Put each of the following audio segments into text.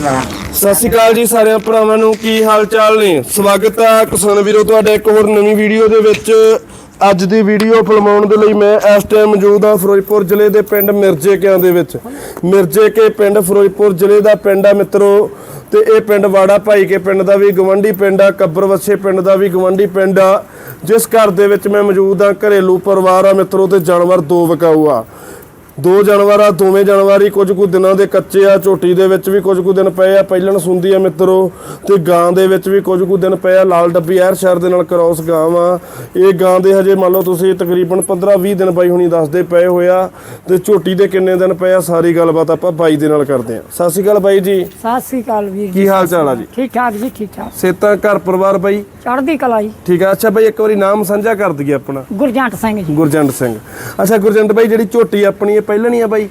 ਸਤਿ ਸ਼੍ਰੀ ਅਕਾਲ ਜੀ ਸਾਰਿਆਂ ਭਰਾਵਾਂ ਨੂੰ, ਕੀ ਹਾਲ ਚਾਲ ਨੇ? ਸਵਾਗਤ ਹੈ ਕਿਸਾਨ ਵੀਰੋ, ਤੁਹਾਡਾ ਇੱਕ ਹੋਰ ਨਵੀਂ ਵੀਡੀਓ ਦੇ ਵਿੱਚ। ਅੱਜ ਦੀ ਵੀਡੀਓ ਫਿਲਮਾਉਣ ਦੇ ਲਈ ਮੈਂ ਇਸ ਟਾਈਮ ਮੌਜੂਦ ਹਾਂ ਫਿਰੋਜ਼ਪੁਰ ਜ਼ਿਲ੍ਹੇ ਦੇ ਪਿੰਡ ਮਿਰਜ਼ੇ ਕਿਆਂ ਦੇ ਵਿੱਚ। ਮਿਰਜ਼ੇ ਕੇ ਪਿੰਡ, ਫਿਰੋਜ਼ਪੁਰ ਜ਼ਿਲ੍ਹੇ ਦਾ ਪਿੰਡ ਆ ਮਿੱਤਰੋ, ਤੇ ਇਹ ਪਿੰਡ ਵਾੜਾ ਭਾਈ ਕੇ ਪਿੰਡ ਦਾ ਵੀ ਗਵੰਡੀ ਪਿੰਡ ਆ ਕੱਬਰਵੱਛੇ ਪਿੰਡ ਦਾ ਵੀ ਗਵੰਡੀ ਪਿੰਡ ਆ। ਜਿਸ ਘਰ ਦੇ ਵਿੱਚ ਮੈਂ ਮੌਜੂਦ ਹਾਂ, ਘਰੇਲੂ ਪਰਿਵਾਰ ਆ ਮਿੱਤਰੋ, ਤੇ ਜਾਨਵਰ ਦੋ ਵਿਕਾਊ ਆ। ਦੋ ਜਾਨਵਰ ਆ ਦੋਵੇਂ ਜਾਨਵਰ ਹੀ ਕੁਝ ਕੁ ਦਿਨਾਂ ਦੇ ਕੱਚੇ ਆ ਝੋਟੀ ਦੇ ਵਿੱਚ ਵੀ ਕੁਝ ਕੁ ਦਿਨ ਪਏ ਆ ਪਹਿਲਣ ਸੁੰਦੀ ਆ ਮਿੱਤਰੋ ਤੇ ਗਾਂ ਦੇ ਵਿੱਚ ਵੀ ਕੁਝ ਕੁ ਦਿਨ ਪਏ ਆ ਲਾਲ ਡੱਬੀ ਐਰ ਸ਼ਹਿਰ ਦੇ ਨਾਲ ਕ੍ਰਾਸ ਗਾਂ ਵਾ ਇਹ ਗਾਂ ਦੇ ਹਜੇ ਮੰਨ ਲਓ ਤੁਸੀਂ ਤਕਰੀਬਨ 15-20 ਦਿਨ ਬਾਈ ਹੁਣੀ ਦੱਸਦੇ ਪਏ ਹੋਇਆ ਤੇ ਝੋਟੀ ਦੇ ਕਿੰਨੇ ਦਿਨ ਪਏ ਆ ਸਾਰੀ ਗੱਲਬਾਤ ਆਪਾਂ ਬਾਈ ਦੇ ਨਾਲ ਕਰਦੇ ਆ। ਸਤਿ ਸ਼੍ਰੀ ਅਕਾਲ ਬਾਈ ਜੀ। ਸਤਿ ਸ੍ਰੀ ਅਕਾਲ ਵੀਰ ਜੀ ਕੀ ਹਾਲ ਚਾਲ ਆ ਜੀ? ਠੀਕ ਠਾਕ ਜੀ ਠੀਕ ਠਾਕ। ਸੇਤਾ ਘਰ ਪਰਿਵਾਰ ਬਾਈ? ਚੜ੍ਹਦੀ ਕਲਾ ਜੀ। ਠੀਕ ਆ। ਅੱਛਾ ਬਾਈ ਇੱਕ ਵਾਰੀ ਨਾਮ ਸਾਂਝਾ ਕਰ ਦਈਏ ਆਪਣਾ। ਗੁਰਜੰਟ ਸਿੰਘ ਜੀ। ਗੁਰਜੰਟ ਸਿੰਘ। ਅੱਛਾ ਗੁਰਜੰਟ ਬਾਈ ਜਿਹੜੀ ਝੋਟੀ ਆਪਣੀ ਇਹ ਪਹਿਲਣੀ ਆ ਬਾਈ?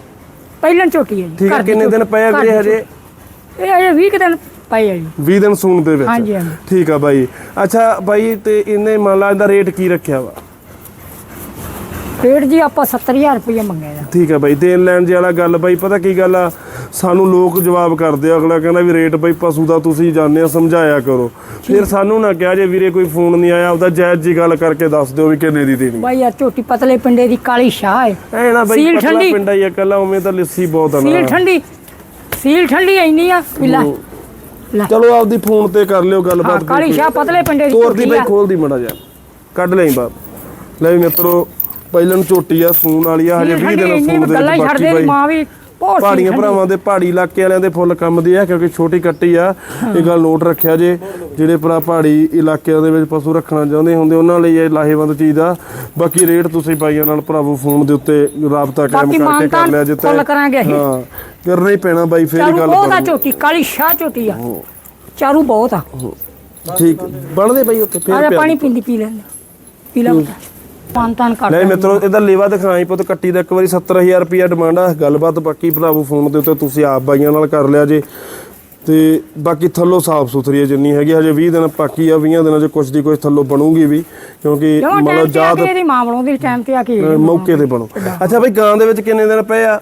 ਪਹਿਲਣ ਝੋਟੀ ਹੈ ਜੀ ਠੀਕ ਆ ਘਰ ਦੀ ਕਿੰਨੇ ਦਿਨ ਝੋਟੀ- ਪਏ ਆ ਘਰ ਵੀਰੇ ਦੀ ਹਜੇ? ਝੋਟੀ। ਇਹ ਅਜੇ 20 ਕੁ ਦਿਨ ਪਏ ਆ ਜੀ। 20 ਦਿਨ ਸੂਣ ਦੇ ਵਿੱਚ। ਹਾਂਜੀ, ਹਾਂਜੀ। ਠੀਕ ਆ ਬਾਈ। ਅੱਛਾ ਬਾਈ ਤੇ ਇਹਨੇ ਮੰਨ ਲਾ ਇਹਦਾ ਰੇਟ ਕੀ ਰੱਖਿਆ ਵਾ? ਰੇਟ ਜੀ ਆਪਾਂ 70000 ਰੁਪਏ ਮੰਗਿਆ ਦਾ ਠੀਕ ਆ ਬਾਈ ਦੇਣ ਲੈਣ ਦੀ ਵਾਲਾ ਗੱਲ ਬਾਈ ਪਤਾ ਕੀ ਗੱਲ ਆ? ਸਾਨੂੰ ਲੋਕ ਜਵਾਬ ਕਰਦੇ ਆ ਅਗਲਾ ਕਹਿੰਦਾ ਵੀ ਰੇਟ ਬਾਈ ਪਸ਼ੂ ਦਾ ਤੁਸੀਂ ਜਾਣਦੇ ਆ ਸਮਝਾਇਆ ਕਰੋ। ਫਿਰ ਸਾਨੂੰ ਨਾ ਕਿਹਾ ਜੇ ਵੀਰੇ ਕੋਈ ਫੋਨ ਨਹੀਂ ਆਇਆ ਉਹਦਾ ਜਾਇਜ਼ ਜੀ ਗੱਲ ਕਰਕੇ ਦੱਸ ਦਿਓ ਵੀ ਕਿੰਨੇ ਦੀ ਦੇਣੀ। ਬਾਈ ਆ ਝੋਟੀ ਪਤਲੇ ਪਿੰਡੇ ਦੀ ਕਾਲੀ ਸ਼ਾਹ ਹੈ ਐ ਨਾ ਬਾਈ ਪਤਲਾ। ਪਿੰਡਾ ਹੀ ਆ ਕੱਲਾ ਉਵੇਂ ਤਾਂ ਲੱਸੀ ਬਹੁਤ ਆ ਸੀਲ ਠੰਡੀ। ਸੀਲ ਠੰਡੀ ਇੰਨੀ ਆ ਵੀ ਲੈ। ਲੈ। ਚਲੋ ਆਪਦੀ ਫੋਨ ਤੇ ਕਰ ਲਿਓ ਹਾਂ ਗੱਲਬਾਤ ਕਾਲੀ ਸ਼ਾਹ ਪਤਲੇ ਪਿੰਡੇ ਦੀ ਤੋਰ ਦੀ ਝੋਟੀ ਬਾਈ ਆ। ਖੋਲ ਦੀ ਮੜਾ ਜਾ ਕੱਢ ਲਈ ਬਾਪ ਲੈ ਵੀ ਪਹਿਲਨ ਝੋਟੀ ਆ ਸੂਣ ਵਾਲੀ ਆ ਹਜੇ ਸੀਲ 20 ਠੰਡੀ ਦਿਨ ਸੂਣ ਦੇ ਗੱਲਾਂ ਛੱਡਦੇ ਬਾਈ। ਮਾਂ ਵੀ ਪਹਾੜੀਆਂ। ਭਰਾਵਾਂ ਦੇ ਪਹਾੜੀ ਇਲਾਕੇ ਵਾਲਿਆਂ ਦੇ ਫੁੱਲ ਕੰਮ ਦੀ ਆ ਕਿਉਂਕਿ ਛੋਟੀ ਕੱਟੀ ਆ। ਇਹ ਗੱਲ ਨੋਟ ਰੱਖਿਆ ਜੇ ਜਿਹੜੇ ਭਰਾ ਪਹਾੜੀ ਇਲਾਕਿਆਂ ਦੇ ਵਿੱਚ ਪਸ਼ੂ ਰੱਖਣਾ ਚਾਹੁੰਦੇ ਹੁੰਦੇ ਉਹਨਾਂ ਲਈ ਇਹ ਲਾਹੇਵੰਦ ਚੀਜ਼ ਆ। ਬਾਕੀ ਰੇਟ ਤੁਸੀਂ ਬਾਈਆਂ ਨਾਲ ਭਰਾਵੋ ਫੋਨ ਦੇ ਉੱਤੇ ਰਾਬਤਾ ਕਾਇਮ ਕਰਕੇ ਕਰ ਲਿਆ ਜਿੱਤੇ ਫੁੱਲ ਕਰਾਂਗੇ ਅਸੀਂ। ਹਾਂ ਕਰਨਾ ਹੀ ਪੈਣਾ ਬਾਈ ਫੇਰ ਗੱਲ ਬਹੁਤ ਆ ਬਣੂ। ਝੋਟੀ ਕਾਲੀ ਸ਼ਾਹ ਝੋਟੀ ਆ। ਚਾਰੂ ਬਹੁਤ ਆ। ਠੀਕ ਬਣਦੇ ਬਾਈ ਆ ਫੇਰ ਪਾਣੀ ਪੀਂਦੀ ਪੀ ਲੈਂਦੇ ਪੀ ਲੈ। ਪਾਨ ਤਾਨ ਕਰ ਲੈ ਮਿੱਤਰੋ ਇਹਦਾ ਲੇਵਾ ਦਿਖਾਈ ਪੁੱਤ ਕੱਟੀ ਦਾ ਇੱਕ ਵਾਰੀ 70000 ਰੁਪਿਆ ਡਿਮਾਂਡ ਆ। ਗੱਲਬਾਤ ਬਾਕੀ ਭਰਾਵੋ ਫੋਨ ਦੇ ਉੱਤੇ ਤੁਸੀਂ ਆਪ ਬਾਈਆਂ ਨਾਲ ਕਰ ਲਿਆ ਜੇ। ਤੇ ਬਾਕੀ ਥੱਲੋਂ ਸਾਫ਼ ਸੁਥਰੀ ਹੈ ਜਿੰਨੀ ਹੈਗੀ ਹਜੇ 20 ਦਿਨ ਬਾਕੀ ਆ 20 ਦਿਨਾਂ 'ਚ ਕੁਛ ਦੀ ਕੁਛ ਥੱਲੋਂ ਬਣੂਗੀ ਵੀ ਕਿਉਂਕਿ ਜਦੋਂ ਜਾਤ ਕੇ ਇਹਦੀ ਮਾਂ ਬਣਾਉਂਦੀ ਟਾਈਮ ਤੇ ਆ ਕੇ ਮੌਕੇ ਤੇ ਬਣੋ। ਅੱਛਾ ਬਾਈ ਗਾਂ ਦੇ ਵਿੱਚ ਕਿੰਨੇ ਦਿਨ ਪਏ ਆ?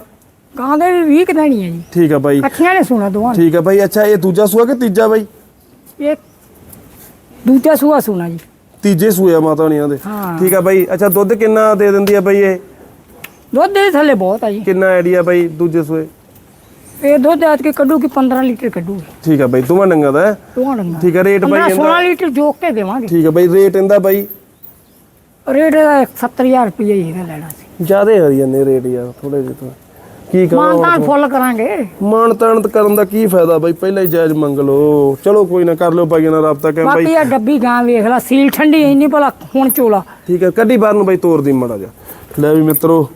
ਗਾਂ ਦੇ ਵੀ 20 ਕਦਾਣੀ ਹੈ ਜੀ। ਠੀਕ ਆ ਬਾਈ। ਇਕੱਠੀਆਂ ਨੇ ਸੁਣਾ ਨੇ। ਠੀਕ ਆ ਬਾਈ ਅੱਛਾ ਇਹ ਦੂਜਾ ਸੂਆ ਕਿ ਤੀਜਾ ਬਾਈ? ਇਹ ਦੂਜਾ ਸੂਆ ਸੁਣਾ ਜੀ। ਤੀਜੇ ਸੂਏ ਆ ਮਾਤਾ ਹੋਣੀਆਂ ਦੇ। ਹਾਂ। ਠੀਕ ਆ ਬਾਈ। ਅੱਛਾ ਦੁੱਧ ਕਿੰਨਾ ਦੇ ਦਿੰਦੀ ਆ ਬਾਈ ਇਹ? ਦੁੱਧ ਦੇ ਥੱਲੇ ਬਹੁਤ ਆ ਜੀ। ਕਿੰਨਾ ਆਈਡੀਆ ਬਾਈ ਦੂਜੇ ਸੂਏ? ਇਹ ਦੁੱਧ ਆਤ ਕੇ ਕੱਢੂਗੀ 15 ਲੀਟਰ ਕੱਢੂਗੀ। ਠੀਕ ਆ ਬਾਈ ਦੋਵਾਂ ਡੰਗਾ ਦਾ ਹੈ। ਠੀਕ ਆ ਰੇਟ ਬਾਈ 15 ਇਹਦਾ? 16 ਲੀਟਰ ਜੋਕ ਕੇ ਦੇਵਾਂਗੇ। ਠੀਕ ਆ ਬਾਈ ਰੇਟ ਇਹਦਾ ਬਾਈ? ਰੇਟ ਇਹਦਾ 70000 ਰੁਪਏ ਹੀ ਇਹਦਾ ਲੈਣਾ ਸੀ। ਜਿਆਦੇ ਹਰੀ ਜਾਂਦੇ ਰੇਟ ਯਾਰ ਥੋੜੇ ਜਿਹੇ ਤਾਂ। ਕੀ ਕਹਾਂ ਤਾਨ ਫੁੱਲ ਕਰਾਂਗੇ। ਮਾਨ ਤਾਨ ਕਰਨ ਦਾ ਕੀ ਫਾਇਦਾ ਬਾਈ? ਪਹਿਲਾਂ ਹੀ ਜਾਇਜ਼ ਮੰਗ ਲਓ। ਚਲੋ ਕੋਈ ਨਾ ਕਰ ਲਿਓ ਬਾਈ ਨਾਲ ਰਾਬਤਾ ਕਹਿ ਬਾਈ ਬਾਕੀ ਆ ਡੱਬੀ ਗਾਂ ਵੇਖ ਲੈ ਸੀਲ ਠੰਡੀ ਇੰਨੀ ਭਲਾ ਹੁਣ ਚੋਲਾ। ਠੀਕ ਹੈ ਕੱਢੀ ਬਾਹਰ ਨੂੰ ਬਾਈ ਤੋਰ ਦੀ ਮੜਾ ਜਾ ਲੈ ਵੀ ਮਿੱਤਰੋ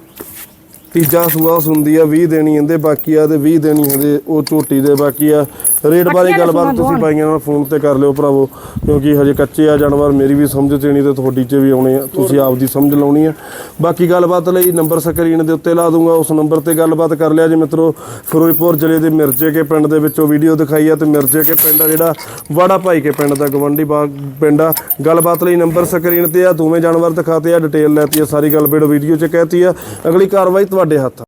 ਤੀਜਾ ਸੂਆ ਸੁੰਦੀ ਆ 20 ਦੇਣੀ ਹੁੰਦੇ ਬਾਕੀ ਆ ਤੇ 20 ਦੇਣੀ ਹੁੰਦੇ ਉਹ ਝੋਟੀ ਦੇ ਬਾਕੀ ਆ। ਰੇਟ ਬਾਰੇ ਗੱਲਬਾਤ ਤੁਸੀਂ ਬਾਈਆਂ ਨਾਲ ਫੋਨ ਤੇ ਕਰ ਲਿਓ ਭਰਾਵੋ ਕਿਉਂਕਿ ਹਜੇ ਕੱਚੇ ਆ ਜਾਨਵਰ ਮੇਰੀ ਵੀ ਸਮਝ ਚ ਨਹੀਂ ਤੇ ਤੁਹਾਡੀ ਚ ਵੀ ਆਉਣੇ ਆ ਤੁਸੀਂ ਆਪਦੀ ਸਮਝ ਲਾਉਣੀ ਆ। ਬਾਕੀ ਗੱਲਬਾਤ ਲਈ ਨੰਬਰ ਸਕਰੀਨ ਦੇ ਉੱਤੇ ਲਾ ਦੂੰਗਾ ਉਸ ਨੰਬਰ ਤੇ ਗੱਲਬਾਤ ਕਰ ਲਿਆ ਜੇ ਮਿੱਤਰੋ ਫਿਰੋਜ਼ਪੁਰ ਜ਼ਿਲ੍ਹੇ ਦੇ ਮਿਰਜੇ ਕੇ ਪਿੰਡ ਦੇ ਵਿੱਚੋਂ ਵੀਡੀਓ ਦਿਖਾਈ ਆ ਤੇ ਮਿਰਜੇ ਕੇ ਪਿੰਡ ਆ ਜਿਹੜਾ ਵਾੜਾ ਭਾਈ ਕੇ ਪਿੰਡ ਦਾ ਗਵੰਡੀ ਬਾਗ ਪਿੰਡ ਆ। ਗੱਲਬਾਤ ਲਈ ਨੰਬਰ ਸਕਰੀਨ ਤੇ ਆ ਦੋਵੇਂ ਜਾਨਵਰ ਦਿਖਾਤੇ ਆ ਡਿਟੇਲ ਲੈਤੀ ਆ ਸਾਰੀ ਗੱਲ ਵੀਡੀਓ ਚ ਕਹਿਤੀ ਆ। ਅਗਲੀ ਕਾਰਵਾਈ ਤੁਹਾਡੇ ਹੱਥ